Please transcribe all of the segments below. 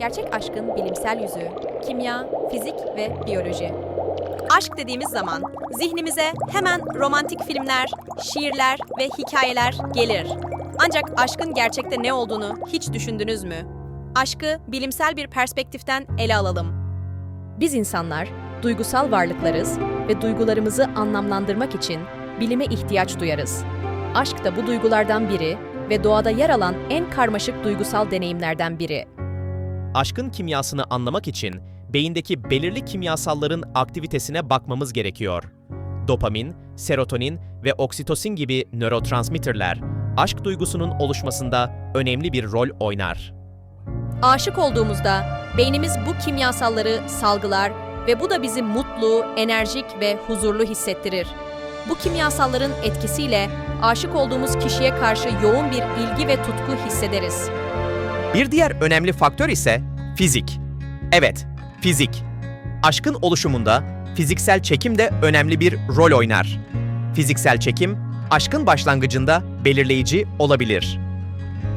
Gerçek aşkın bilimsel yüzü, kimya, fizik ve biyoloji. Aşk dediğimiz zaman zihnimize hemen romantik filmler, şiirler ve hikayeler gelir. Ancak aşkın gerçekte ne olduğunu hiç düşündünüz mü? Aşkı bilimsel bir perspektiften ele alalım. Biz insanlar duygusal varlıklarız ve duygularımızı anlamlandırmak için bilime ihtiyaç duyarız. Aşk da bu duygulardan biri ve doğada yer alan en karmaşık duygusal deneyimlerden biri. Aşkın kimyasını anlamak için beyindeki belirli kimyasalların aktivitesine bakmamız gerekiyor. Dopamin, serotonin ve oksitosin gibi nörotransmitterler aşk duygusunun oluşmasında önemli bir rol oynar. Aşık olduğumuzda beynimiz bu kimyasalları salgılar ve bu da bizi mutlu, enerjik ve huzurlu hissettirir. Bu kimyasalların etkisiyle aşık olduğumuz kişiye karşı yoğun bir ilgi ve tutku hissederiz. Bir diğer önemli faktör ise fizik. Evet, fizik. Aşkın oluşumunda fiziksel çekim de önemli bir rol oynar. Fiziksel çekim, aşkın başlangıcında belirleyici olabilir.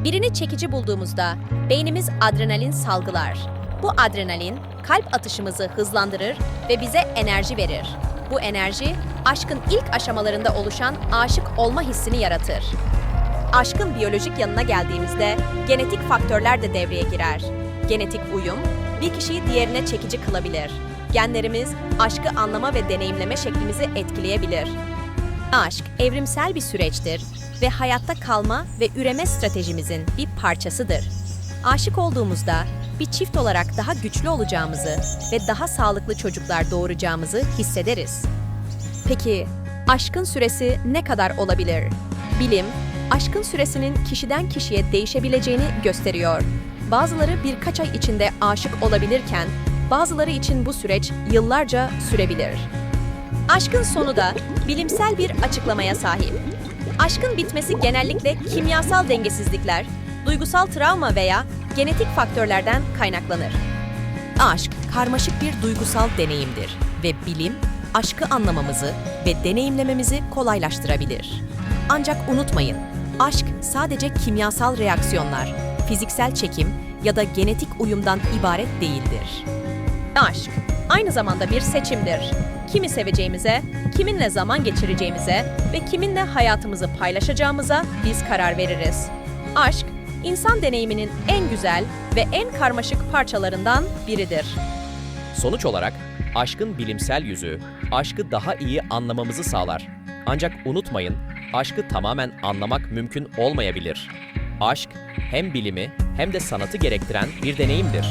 Birini çekici bulduğumuzda beynimiz adrenalin salgılar. Bu adrenalin kalp atışımızı hızlandırır ve bize enerji verir. Bu enerji aşkın ilk aşamalarında oluşan aşık olma hissini yaratır. Aşkın biyolojik yanına geldiğimizde genetik faktörler de devreye girer. Genetik uyum bir kişiyi diğerine çekici kılabilir. Genlerimiz aşkı anlama ve deneyimleme şeklimizi etkileyebilir. Aşk evrimsel bir süreçtir ve hayatta kalma ve üreme stratejimizin bir parçasıdır. Aşık olduğumuzda bir çift olarak daha güçlü olacağımızı ve daha sağlıklı çocuklar doğuracağımızı hissederiz. Peki aşkın süresi ne kadar olabilir? Bilim, aşkın süresinin kişiden kişiye değişebileceğini gösteriyor. Bazıları birkaç ay içinde aşık olabilirken, bazıları için bu süreç yıllarca sürebilir. Aşkın sonu da bilimsel bir açıklamaya sahip. Aşkın bitmesi genellikle kimyasal dengesizlikler, duygusal travma veya genetik faktörlerden kaynaklanır. Aşk karmaşık bir duygusal deneyimdir ve bilim aşkı anlamamızı ve deneyimlememizi kolaylaştırabilir. Ancak unutmayın, aşk sadece kimyasal reaksiyonlar, fiziksel çekim ya da genetik uyumdan ibaret değildir. Aşk aynı zamanda bir seçimdir. Kimi seveceğimize, kiminle zaman geçireceğimize ve kiminle hayatımızı paylaşacağımıza biz karar veririz. Aşk, insan deneyiminin en güzel ve en karmaşık parçalarından biridir. Sonuç olarak aşkın bilimsel yüzü aşkı daha iyi anlamamızı sağlar. Ancak unutmayın, aşkı tamamen anlamak mümkün olmayabilir. Aşk hem bilimi hem de sanatı gerektiren bir deneyimdir.